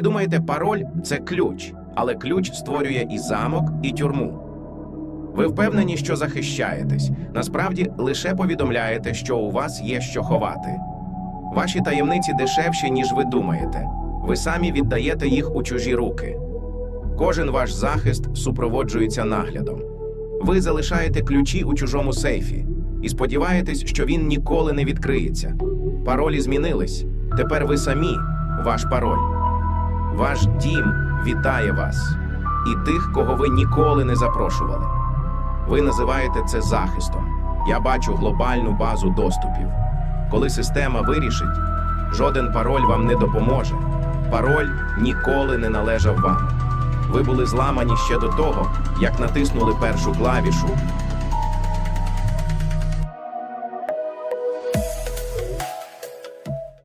думаєте, пароль це ключ, але ключ створює і замок, і тюрму. Ви впевнені, що захищаєтесь, насправді лише повідомляєте, що у вас є що ховати. Ваші таємниці дешевші, ніж ви думаєте. Ви самі віддаєте їх у чужі руки. Кожен ваш захист супроводжується наглядом. Ви залишаєте ключі у чужому сейфі і сподіваєтесь, що він ніколи не відкриється. Паролі змінились. Тепер ви самі ваш пароль. Ваш дім вітає вас і тих, кого ви ніколи не запрошували. Ви називаєте це захистом. Я бачу глобальну базу доступів. Коли система вирішить, жоден пароль вам не допоможе. Пароль ніколи не належав вам. Ви були зламані ще до того, як натиснули першу клавішу,